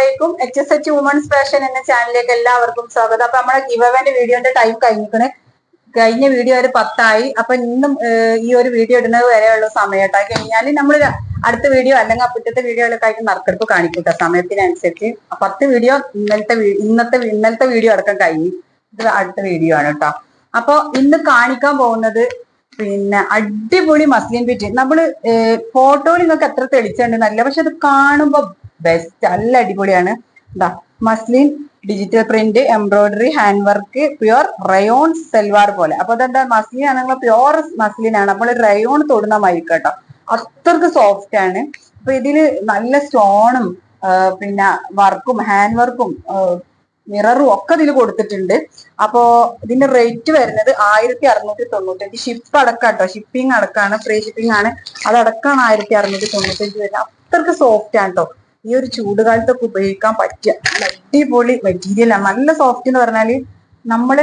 അലൈക്കും H S H women's fashion എന്ന ചാനലിലേക്ക് എല്ലാവർക്കും സ്വാഗതം. അപ്പൊ നമ്മുടെ ഗിവവന്റെ വീഡിയോന്റെ ടൈം കഴിഞ്ഞിരിക്കണ്. കഴിഞ്ഞ വീഡിയോ ഒരു പത്തായി. അപ്പൊ ഇന്നും ഈ ഒരു വീഡിയോ ഇടുന്നത് വരെയുള്ള സമയട്ടായി കഴിഞ്ഞാൽ നമ്മൾ അടുത്ത വീഡിയോ അല്ലെങ്കിൽ അപ്പുറത്തെ വീഡിയോകളൊക്കെ ആയിട്ട് നറുക്കെടുപ്പ് കാണിക്കൂട്ട സമയത്തിനനുസരിച്ച്. പത്ത് വീഡിയോ ഇന്നലത്തെ ഇന്നത്തെ ഇന്നലത്തെ വീഡിയോ അടക്കം കഴിഞ്ഞു ഇത് അടുത്ത വീഡിയോ ആണ് കേട്ടോ. അപ്പൊ ഇന്ന് കാണിക്കാൻ പോകുന്നത് പിന്നെ അടിപൊളി മസ്ലിൻ ബിറ്റ് നമ്മൾ ഫോട്ടോയിൽ നിങ്ങൾക്ക് എത്ര തെളിച്ചുണ്ട് നല്ല പക്ഷെ അത് കാണുമ്പോ ബെസ്റ്റ് നല്ല അടിപൊളിയാണ്. എന്താ muslin digital print embroidery hand work pure rayon salwar പോലെ. അപ്പൊ അതെന്താ മസ്ലിൻ ആണെങ്കിൽ പ്യുവർ മസ്ലിൻ ആണ്. അപ്പോൾ റയോൺ തൊടുന്ന മൈക്ക് കേട്ടോ. അത്രയ്ക്ക് സോഫ്റ്റ് ആണ്. അപ്പൊ ഇതിൽ നല്ല സ്റ്റോണും പിന്നെ വർക്കും ഹാൻഡ് വർക്കും മിററും ഒക്കെ ഇതിൽ കൊടുത്തിട്ടുണ്ട്. അപ്പോ ഇതിന്റെ റേറ്റ് വരുന്നത് ആയിരത്തി അറുന്നൂറ്റി തൊണ്ണൂറ്റഞ്ച് ഷിപ്പ് അടക്കം കേട്ടോ. ഷിപ്പിംഗ് അടക്കമാണ് ഫ്രീ ഷിപ്പിംഗ് ആണ്. അതടക്കമാണ് ആയിരത്തി അറുന്നൂറ്റി തൊണ്ണൂറ്റഞ്ച് വരുന്നത്. അത്രയ്ക്ക് സോഫ്റ്റ് ആണ് കേട്ടോ ഈ ഒരു ചൂടുകാലത്തൊക്കെ ഉപയോഗിക്കാൻ പറ്റിയ അടിപൊളി മെറ്റീരിയൽ ആണ് നല്ല സോഫ്റ്റ് എന്ന് പറഞ്ഞാൽ നമ്മൾ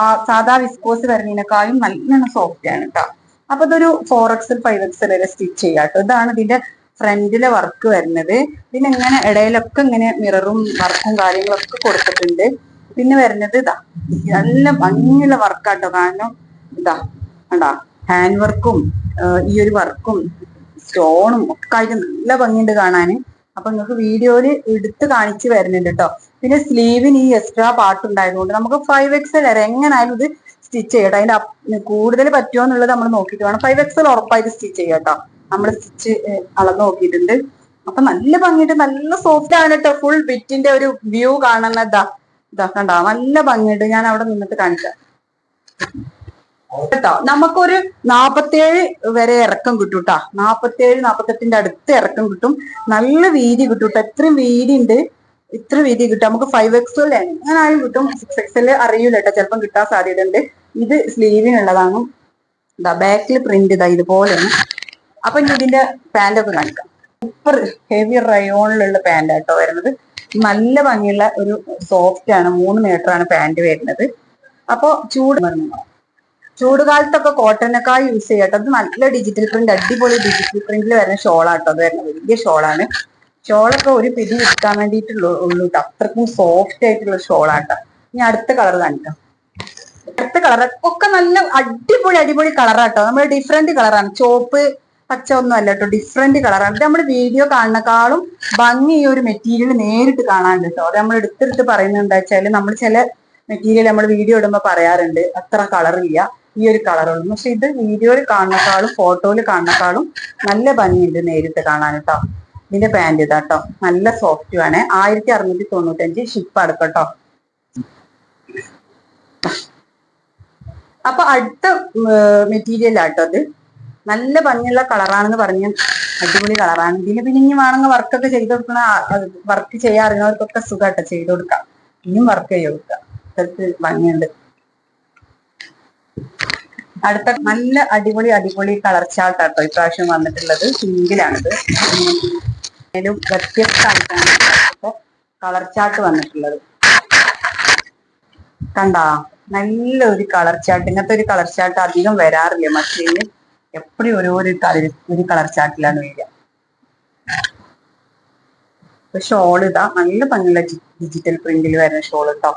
ആ സാധാ വിസ്കോസ് വരുന്നതിനേക്കാളും നല്ല സോഫ്റ്റ് ആണ് കേട്ടോ അപ്പൊ ഇതൊരു ഫോർ എക്സൽ ഫൈവ് എക്സൽ വരെ സ്റ്റിച്ച് ചെയ്യാം കേട്ടോ ഇതാണ് ഇതിന്റെ ഫ്രണ്ടിലെ വർക്ക് വരുന്നത്. പിന്നെ ഇങ്ങനെ ഇടയിലൊക്കെ ഇങ്ങനെ മിററും വർക്കും കാര്യങ്ങളൊക്കെ കൊടുത്തിട്ടുണ്ട്. പിന്നെ വരുന്നത് ഇതാ. നല്ല ഭംഗിയുള്ള വർക്കാട്ടോ കാരണം ഇതാ കണ്ടാ ഹാൻഡ് വർക്കും ഈ ഒരു വർക്കും സ്റ്റോണും ഒക്കെ ആയിട്ട് നല്ല ഭംഗിയുണ്ട് കാണാന്. അപ്പൊ നിങ്ങൾക്ക് വീഡിയോയിൽ എടുത്ത് കാണിച്ചു വരുന്നുണ്ട് കേട്ടോ പിന്നെ സ്ലീവിന് ഈ എക്സ്ട്രാ പാർട്ട് ഉണ്ടായതുകൊണ്ട് നമുക്ക് ഫൈവ് എക്സൽ വരെ എങ്ങനായാലും ഇത് സ്റ്റിച്ച് ചെയ്യട്ടോ അതിന്റെ കൂടുതൽ പറ്റുമോ എന്നുള്ളത് നമ്മൾ നോക്കിയിട്ട് വേണം. ഫൈവ് എക്സൽ ഉറപ്പായിട്ട് സ്റ്റിച്ച് ചെയ്യട്ടോ നമ്മൾ സ്റ്റിച്ച് അളന്ന് നോക്കിയിട്ടുണ്ട്. അപ്പൊ നല്ല ഭംഗിയിട്ട് നല്ല സോഫ്റ്റ് ആണ് കേട്ടോ ഫുൾ ബിറ്റിന്റെ ഒരു വ്യൂ കാണുന്നതാ ഇതാ കണ്ടോ? നല്ല ഭംഗിയുണ്ട്. ഞാൻ അവിടെ നിന്നിട്ട് കാണിക്കാം. കേട്ടോ. നമുക്കൊരു നാപ്പത്തേഴ് വരെ ഇറക്കം കിട്ടും കേട്ടോ നാപ്പത്തേഴ് നാപ്പത്തെട്ടിന്റെ അടുത്ത് ഇറക്കം കിട്ടും. നല്ല വീതി കിട്ടും കേട്ടോ എത്രയും വീതി ഉണ്ട് ഇത്ര വീതി കിട്ടും. നമുക്ക് ഫൈവ് എക്സ് എൽ എങ്ങനായാലും കിട്ടും. സിക്സ് എക്സ് എൽ അറിയൂല കേട്ടോ ചിലപ്പം കിട്ടാൻ സാധ്യത ഉണ്ട് ഇത് സ്ലീവിനുള്ളതാണ് ഇതാ ബാക്കിൽ പ്രിന്റ് ഇതാ ഇതുപോലെയാണ്. അപ്പൊ ഇനി ഇതിന്റെ ഒക്കെ കാണിക്കാം. സൂപ്പർ ഹെവി റയോണിലുള്ള പാന്റ് ആട്ടോ വരുന്നത്. നല്ല ഭംഗിയുള്ള ഒരു സോഫ്റ്റ് ആണ്. മൂന്ന് മീറ്റർ ആണ് പാന്റ് വരുന്നത്. അപ്പോൾ ചൂട് പറഞ്ഞു ചൂടുകാലത്തൊക്കെ കോട്ടനൊക്കെ യൂസ് ചെയ്യട്ടോ. അത് നല്ല ഡിജിറ്റൽ പ്രിന്റ് അടിപൊളി ഡിജിറ്റൽ പ്രിന്റിൽ വരുന്ന ഷോളാട്ടോ. അത് വരുന്നത് വലിയ ഷോളാണ്. ഷോളൊക്കെ ഒരു പിടി എടുക്കാൻ വേണ്ടിയിട്ടുള്ള ഉള്ളൂ. അത്രക്കും സോഫ്റ്റ് ആയിട്ടുള്ള ഷോളാട്ടോ. ഇനി അടുത്ത കളർ കാണിക്കാം. അടുത്ത കളർ ഒക്കെ നല്ല അടിപൊളി അടിപൊളി കളറാട്ടോ നമ്മൾ ഡിഫറെന്റ് കളറാണ് ചോപ്പ് പച്ച ഒന്നും അല്ല കേട്ടോ ഡിഫറെന്റ് കളറാണ് ഇത് നമ്മൾ വീഡിയോ കാണുന്നേക്കാളും ഭംഗി ഈ ഒരു മെറ്റീരിയൽ നേരിട്ട് കാണാണ്ട് കേട്ടോ അത് നമ്മൾ എടുത്തെടുത്ത് പറയുന്നത് എന്താ വെച്ചാൽ നമ്മൾ ചില മെറ്റീരിയൽ നമ്മൾ വീഡിയോ ഇടുമ്പോൾ പറയാറുണ്ട്. അത്ര കളറില്ല ഈ ഒരു കളറുള്ളൂ പക്ഷെ ഇത് വീഡിയോയിൽ കാണുന്നേക്കാളും ഫോട്ടോയിൽ കാണുന്നേക്കാളും നല്ല ഭംഗിയുണ്ട് നേരിട്ട് കാണാൻ കേട്ടോ ഇതിന്റെ പാന്റ് ഇതാട്ടോ നല്ല സോഫ്റ്റ് ആണ്. ആയിരത്തി അറുന്നൂറ്റി തൊണ്ണൂറ്റഞ്ച് ഷിപ്പ് അടക്കട്ടോ അപ്പൊ അടുത്ത മെറ്റീരിയൽ ആട്ടോ അത് നല്ല ഭംഗിയുള്ള കളറാണെന്ന് പറഞ്ഞ അടിപൊളി കളറാണ് ഇതിന് പിന്നെ ഇനി വേണമെങ്കിൽ വർക്കൊക്കെ ചെയ്ത് കൊടുക്കണ വർക്ക് ചെയ്യാൻ അറിയുന്നവർക്കൊക്കെ സുഖമാട്ടോ ചെയ്ത് കൊടുക്കാം. ഇനിയും വർക്ക് ചെയ്ത് കൊടുക്കാം. ഭംഗിയുണ്ട്. അടുത്ത നല്ല അടിപൊളി അടിപൊളി കളർ ചാർട്ടാട്ടോ ഇപ്രാവശ്യം വന്നിട്ടുള്ളത്. സിംഗിലാണിത് അതിലും വ്യത്യസ്തമായിട്ടാണ് കളർ ചാർട്ട് വന്നിട്ടുള്ളത്. കണ്ടാ? നല്ല ഒരു കളർ ചാർട്ട് ഇങ്ങനത്തെ ഒരു കളർ ചാർട്ട് അധികം വരാറില്ല. മറ്റേ എപ്പോഴും ഓരോരു കളർ ഒരു കളർ ചാർട്ടിലാണ് വരിക. ഷോൾ ഇതാ. നല്ല ഭംഗിയുള്ള ഡിജിറ്റൽ പ്രിന്റിൽ വരുന്ന ഷോൾ കേട്ടോ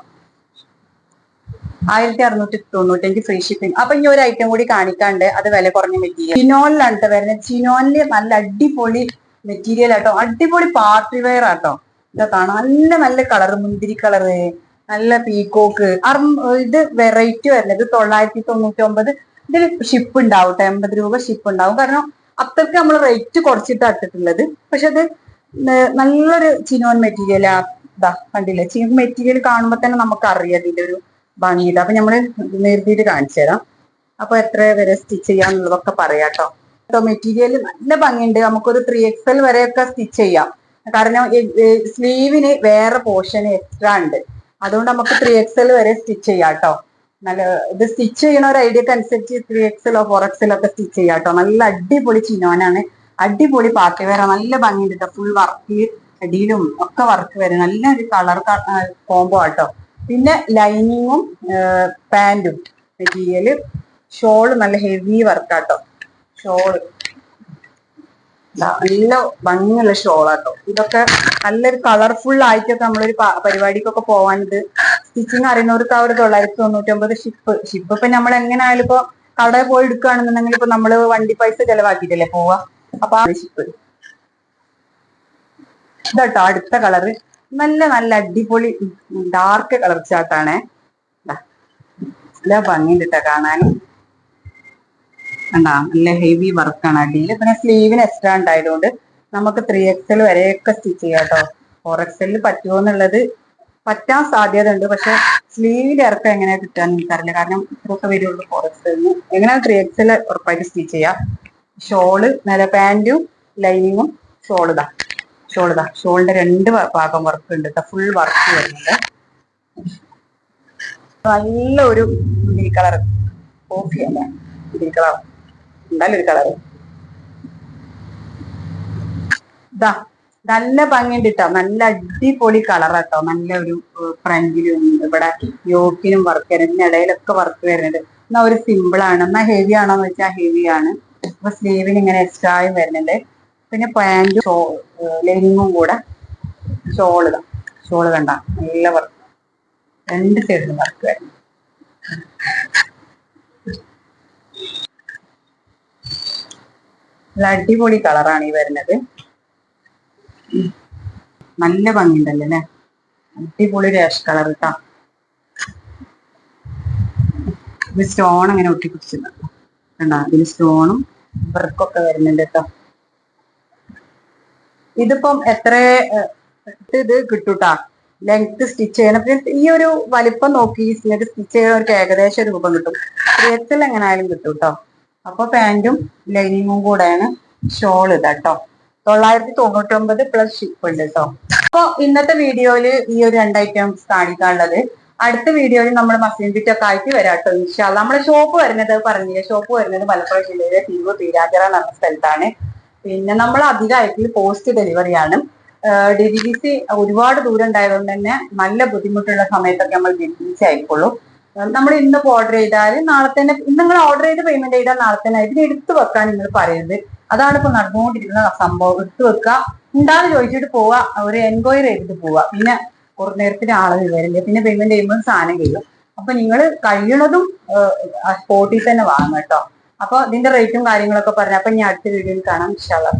ആയിരത്തി അറുന്നൂറ്റി തൊണ്ണൂറ്റഞ്ച് ഫ്രീ ഷിപ്പിംഗ് അപ്പൊ ഈ ഒരു ഐറ്റം കൂടി കാണിക്കാണ്ട് അത് വില കുറഞ്ഞ മെറ്റീരിയൽ ചിനോനിലാണ് വരുന്നത്. ചിനോനിൽ നല്ല അടിപൊളി മെറ്റീരിയൽ ആട്ടോ. അടിപൊളി പാർട്ടി വെയർ ആട്ടോ ഇതൊക്കെ നല്ല നല്ല കളർ മുന്തിരി കളറ് നല്ല പീക്കോക്ക് ഇത് വെറൈറ്റി വരുന്നത്. തൊള്ളായിരത്തി തൊണ്ണൂറ്റി ഒമ്പത് ഇതിൽ ഷിപ്പ് ഉണ്ടാവും എൺപത് രൂപ ഷിപ്പ് ഉണ്ടാവും. കാരണം അത്രയ്ക്ക് നമ്മൾ റേറ്റ് കുറച്ചിട്ട് ഇട്ടിട്ടുള്ളത്. പക്ഷെ അത് നല്ലൊരു ചിനോൻ മെറ്റീരിയൽ ഇതാ കണ്ടില്ലേ? ചിനോൻ മെറ്റീരിയൽ കാണുമ്പോൾ തന്നെ നമുക്ക് അറിയാം ഇതിന്റെ ഒരു ഭംഗിയില്ല അപ്പൊ നമ്മൾ നിർത്തിയിട്ട് കാണിച്ചു തരാം. അപ്പൊ എത്ര വരെ സ്റ്റിച്ച് ചെയ്യാന്നുള്ളതൊക്കെ പറയാട്ടോ. കേട്ടോ മെറ്റീരിയൽ നല്ല ഭംഗിയുണ്ട്. നമുക്കൊരു ത്രീ എക്സൽ വരെയൊക്കെ സ്റ്റിച്ച് ചെയ്യാം. കാരണം സ്ലീവിന് വേറെ പോർഷൻ എക്സ്ട്രാ ഉണ്ട്. അതുകൊണ്ട് നമുക്ക് ത്രീ എക്സൽ വരെ സ്റ്റിച്ച് ചെയ്യാട്ടോ നല്ല ഇത് സ്റ്റിച്ച് ചെയ്യണ ഒരു ഐഡിയക്ക് അനുസരിച്ച് ത്രീ എക്സലോ ഫോർ എക്സലോ ഒക്കെ സ്റ്റിച്ച് ചെയ്യാട്ടോ നല്ല അടിപൊളി ചിനോനാണ് അടിപൊളി പാർട്ടി വേറെ നല്ല ഭംഗിയുണ്ട് ഫുൾ വർക്ക് അടിയിലും ഒക്കെ വർക്ക് വരും. നല്ല ഒരു കളർ കോംബോ ആട്ടോ പിന്നെ ലൈനിങ്ങും പാന്റും മെറ്റീരിയൽ ഷോൾ നല്ല ഹെവി വർക്കാട്ടോ. ഷോൾ നല്ല ഭംഗിയുള്ള ഷോളാട്ടോ. ഇതൊക്കെ നല്ലൊരു കളർഫുൾ ആയിട്ടൊക്കെ നമ്മളൊരു പരിപാടിക്കൊക്കെ ഇത് സ്റ്റിച്ചിങ് അറിയുന്നവർക്ക് ആ ഒരു തൊള്ളായിരത്തി തൊണ്ണൂറ്റൊമ്പത് ഷിപ്പ്. ഷിപ്പ് ഇപ്പൊ നമ്മൾ എങ്ങനെയായാലും ഇപ്പൊ കടയിൽ പോയി എടുക്കുകയാണെന്നുണ്ടെങ്കിൽ ഇപ്പൊ നമ്മൾ വണ്ടി പൈസ ചെലവാക്കിയിട്ടല്ലേ പോവാ അപ്പൊ ഷിപ്പ്. ഇതാട്ടോ അടുത്ത കളറ്. നല്ല നല്ല അടിപൊളി ഡാർക്ക് കളർ ചാട്ടാണേ. നല്ല ഭംഗിയുണ്ട് ട്ടോ കാണാൻ. കണ്ടാ നല്ല ഹെവി വർക്കാണ് അടിയിൽ പിന്നെ സ്ലീവിന് എക്സ്ട്രാ ഉണ്ടായതുകൊണ്ട് നമുക്ക് ത്രീ എക്സൽ വരെയൊക്കെ സ്റ്റിച്ച് ചെയ്യാം കേട്ടോ. ഫോർ എക്സലിൽ പറ്റുമോ എന്നുള്ളത് പറ്റാൻ സാധ്യത ഉണ്ട് പക്ഷെ സ്ലീവിന്റെ ഇറക്കം എങ്ങനെയാ കിട്ടാൻ എനിക്കറിയില്ല. കാരണം ഇത്രയൊക്കെ വരുള്ളൂ ഫോർ എക്സലിന് എങ്ങനെയാണ് ത്രീ എക്സൽ ഉറപ്പായിട്ട് സ്റ്റിച്ച് ചെയ്യാം. ഷോൾ നല്ല പാന്റും ലൈനിങ്ങും ഷോൾ ഇതാ. ഷോൾ ഇതാ. ഷോളിന്റെ രണ്ട് ഭാഗം വർക്ക് ഉണ്ട് ഫുൾ വർക്ക് വരുന്നുണ്ട്. നല്ല ഒരു മുന്തിരി കളർ കോഫി അല്ല? മുന്തിരി കളർ. നല്ലൊരു കളർ ഇതാ. നല്ല ഭംഗിയുണ്ട് കേട്ടോ നല്ല അടിപൊളി കളറാട്ടോ നല്ല ഒരു ഫ്രണ്ടിലും ഇവിടെ യോക്കിനും വർക്ക് വരുന്നുണ്ട് ഇടയിലൊക്കെ വർക്ക് വരുന്നുണ്ട്. എന്നാ ഒരു സിമ്പിൾ ആണ് എന്നാ ഹെവി ആണോന്ന് വെച്ചാൽ ഹെവി ആണ് അപ്പൊ സ്ലീവിന് ഇങ്ങനെ എക്സ്ട്രായും വരുന്നുണ്ട്. പിന്നെ പാന്റും ഷോ ലൈനിങ്ങും കൂടെ ഷോൾ ഷോൾ കണ്ട നല്ല വർക്ക് രണ്ട് സൈഡിലും വർക്ക് വരുന്നു നല്ല അടിപൊളി കളറാണ് ഈ വരുന്നത്. നല്ല ഭംഗിയുണ്ടല്ലോ അല്ലേ? അടിപൊളി രാഷ് കളർ കേട്ടോ സ്റ്റോൺ അങ്ങനെ ഒട്ടിപ്പിടിച്ചിട്ടുണ്ട്. കണ്ടോ? ഇതിന് സ്റ്റോണും വർക്കൊക്കെ വരുന്നുണ്ട് കേട്ടോ. ഇതിപ്പം എത്ര ഇത് കിട്ടൂട്ടാ? ലെങ്ത് സ്റ്റിച്ച് ചെയ്യണം. പിന്നെ ഈ ഒരു വലിപ്പം നോക്കി ഇങ്ങനെ സ്റ്റിച്ച് ഒരു ഏകദേശം രൂപം കിട്ടും. ത്രീ എങ്ങനായാലും കിട്ടും കേട്ടോ അപ്പൊ പാന്റും ലൈനിങ്ങും കൂടെയാണ് ഷോൾ ഇത് കേട്ടോ തൊള്ളായിരത്തി തൊണ്ണൂറ്റി ഒമ്പത് പ്ലസ് ഷിപ്പ് ഉണ്ട് കേട്ടോ അപ്പൊ ഇന്നത്തെ വീഡിയോയിൽ ഈ ഒരു രണ്ട് ഐറ്റംസ് കാണിക്കാനുള്ളത്. അടുത്ത വീഡിയോയിൽ നമ്മൾ മസീൻ ബിറ്റ് ഒക്കെ ആയിട്ട് വരാട്ടോ ഇൻഷാല്ല നമ്മുടെ ഷോപ്പ് വരുന്നത് പറഞ്ഞില്ലേ ഷോപ്പ് വരുന്നത് മലപ്പുറം ജില്ലയിലെ തിരുവ് തീരാജറ എന്ന സ്ഥലത്താണ്. പിന്നെ നമ്മൾ അധികമായിട്ട് പോസ്റ്റ് ഡെലിവറി ആണ്. ഡി ഡി സി ഒരുപാട് ദൂരം ഉണ്ടായതുകൊണ്ട് തന്നെ നല്ല ബുദ്ധിമുട്ടുള്ള സമയത്തൊക്കെ നമ്മൾ ഡി ഡി സി ആയിക്കോളൂ നമ്മൾ ഇന്ന് ഓർഡർ ചെയ്താൽ നാളെ തന്നെ ഇന്ന് നിങ്ങൾ ഓർഡർ ചെയ്ത് പേയ്മെന്റ് ചെയ്താൽ നാളെ തന്നെ ഇതിന് എടുത്തു വെക്കാൻ നിങ്ങൾ പറയരുത്. അതാണ് ഇപ്പൊ നടന്നുകൊണ്ടിരിക്കുന്ന സംഭവം. എടുത്തു വെക്കുക. ഉണ്ടാന്ന് ചോദിച്ചിട്ട് പോവുക. ഒരു എൻക്വയറി ചെയ്തിട്ട് പോവുക. പിന്നെ കുറേ നേരത്തിന് ആളെ വരില്ല പിന്നെ പേയ്മെന്റ് ചെയ്യുമ്പോൾ സാധനം കഴിയും അപ്പൊ നിങ്ങൾ കഴിയണതും സ്പോട്ടിൽ തന്നെ വാങ്ങും കേട്ടോ. അപ്പൊ ഇതിന്റെ റേറ്റും കാര്യങ്ങളൊക്കെ പറഞ്ഞു. അപ്പൊ ഇനി അടുത്ത വീഡിയോയിൽ കാണാം. ഇൻഷാല്ലാ